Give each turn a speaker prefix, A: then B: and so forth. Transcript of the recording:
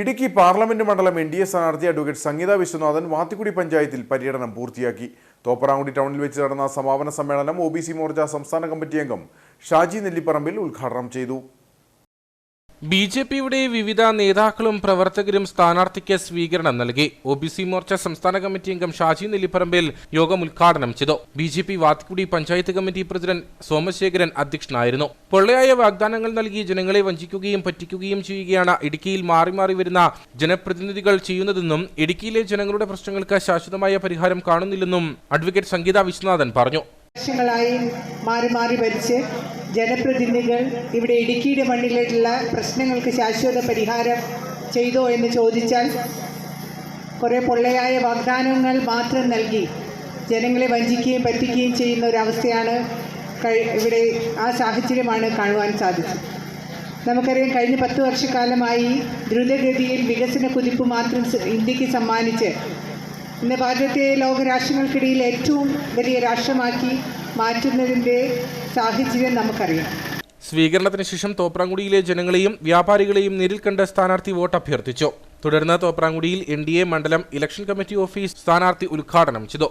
A: Idukki parliament മണ്ഡലം N D A സ്ഥാനാർത്ഥി advocate Sangeetha Viswanathan Vathikudy പഞ്ചായത്തിൽ പര്യടനം പൂർത്തിയാക്കി. തോപ്പറാങ്കുടി ടൗണിൽ വെച്ച് നടന്ന സമാപന സമ്മേളനം ഒ ബി സി മോർച്ച സംസ്ഥാന കമ്മിറ്റി അംഗം ഷാജി നെല്ലിപ്പറമ്പിൽ ഉദ്ഘാടനം ചെയ്തു.
B: ബി ജെ പിയുടെ വിവിധ നേതാക്കളും പ്രവർത്തകരും സ്ഥാനാർത്ഥിക്ക് സ്വീകരണം നൽകി. ഒ ബി സി മോർച്ച സംസ്ഥാന കമ്മിറ്റി അംഗം ഷാജി നെല്ലിപ്പറമ്പിൽ യോഗം ഉദ്ഘാടനം ചെയ്തു. B J P Vathikudi panchayat committee president Somasekharan അധ്യക്ഷനായിരുന്നു. പൊള്ളയായ വാഗ്ദാനങ്ങൾ നൽകി ജനങ്ങളെ വഞ്ചിക്കുകയും പറ്റിക്കുകയും ചെയ്യുകയാണ്. ഇടുക്കിയിൽ മാറി മാറി വരുന്ന ജനപ്രതിനിധികൾ ചെയ്യുന്നതെന്നും ഇടുക്കിയിലെ ജനങ്ങളുടെ പ്രശ്നങ്ങൾക്ക് ശാശ്വതമായ പരിഹാരം കാണുന്നില്ലെന്നും അഡ്വക്കേറ്റ് സംഗീത വിശ്വനാഥൻ പറഞ്ഞു.
C: വർഷങ്ങളായി മാറി മാറി ഭരിച്ച് ജനപ്രതിനിധികൾ ഇവിടെ ഇടുക്കിയുടെ മണ്ണിലുള്ള പ്രശ്നങ്ങൾക്ക് ശാശ്വത പരിഹാരം ചെയ്തോ എന്ന് ചോദിച്ചാൽ കുറേ പൊള്ളയായ വാഗ്ദാനങ്ങൾ മാത്രം നൽകി ജനങ്ങളെ വഞ്ചിക്കുകയും പറ്റിക്കുകയും ചെയ്യുന്ന ഒരവസ്ഥയാണ് ഇവിടെ ആ സാഹചര്യമാണ് കാണുവാൻ സാധിച്ചത്. നമുക്കറിയാം കഴിഞ്ഞ പത്ത് വർഷക്കാലമായി ദ്രുതഗതിയിൽ വികസന കുതിപ്പ് മാത്രം ഇന്ത്യയ്ക്ക് സമ്മാനിച്ച് ഇന്ന് ഭാരതത്തെ ലോകരാഷ്ട്രങ്ങൾക്കിടയിൽ ഏറ്റവും വലിയ രാഷ്ട്രമാക്കി മാറ്റുന്നതിന്റെ സാഹചര്യം നമുക്കറിയാം.
B: സ്വീകരണത്തിന് ശേഷം തോപ്രാങ്കുടിയിലെ ജനങ്ങളെയും വ്യാപാരികളെയും നേരിൽ കണ്ട് സ്ഥാനാർത്ഥി വോട്ട് അഭ്യർത്ഥിച്ചു. തുടർന്ന് തോപ്രാങ്കുടിയിൽ എൻ മണ്ഡലം ഇലക്ഷൻ കമ്മിറ്റി ഓഫീസ് സ്ഥാനാർത്ഥി ഉദ്ഘാടനം ചെയ്തു.